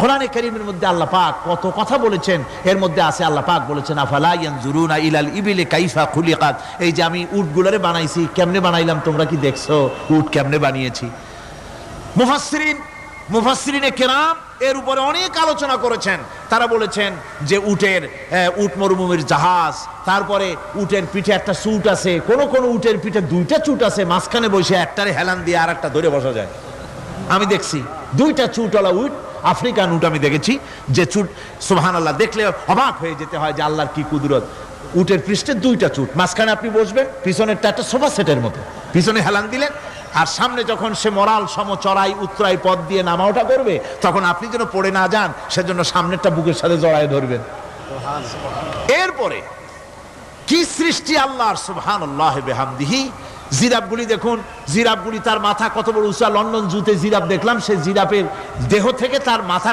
কোরআনে কারীমের মধ্যে আল্লাহ পাক কত কথা বলেছেন, এর মধ্যে আছে আল্লাহ পাক বলেছেন, আফালা ইয়ানজুরুনা ইলাল ইবিলি কাইফা খুলিকাত? এই যে আমি উটগুলারে বানাইছি, কেমনে বানাইলাম তোমরা কি দেখছ? উট কেমনে বানিয়েছি? মুফাসসিরিন, মুফাসসিরিনে কেরাম এর উপরে অনেক আলোচনা করেছেন। তারা বলেছেন যে উটের উট মরুভূমির জাহাজ, তারপরে উটের পিঠে একটা চুট আছে, কোন কোন উটের পিঠে দুইটা চুট আছে, মাঝখানে বসে একটারে হেলান দিয়ে আর একটা ধরে বসা যায়। আমি দেখছি, দুইটা চুটওয়ালা উট আফ্রিকান উট আমি দেখেছি যে চুট সুবহান আল্লাহ দেখলে অবাক হয়ে যেতে হয় যে আল্লাহর কি কুদরত। উটের পৃষ্ঠে দুইটা চুট মাঝখানে আপনি বসবেন পিছনেরটা একটা সোফা সেটের মতো। পিছনে হেলান দিলেন আর সামনে যখন সে মরাল সম চড়াই উত্তরাই পথ দিয়ে নামা ওঠা করবে তখন আপনি যেন পড়ে না যান সেজন্য সামনেরটা বুকের সাথে জড়ায় ধরবেন। এরপরে কি সৃষ্টি আল্লাহর সুবহান আল্লাহ বেহামদিহি? জিরাফগুলি দেখুন জিরাফগুলি তার মাথা কত বড় উঁচা, লন্ডন জুতে জিরাপ দেখলাম, সে জিরাপের দেহ থেকে তার মাথা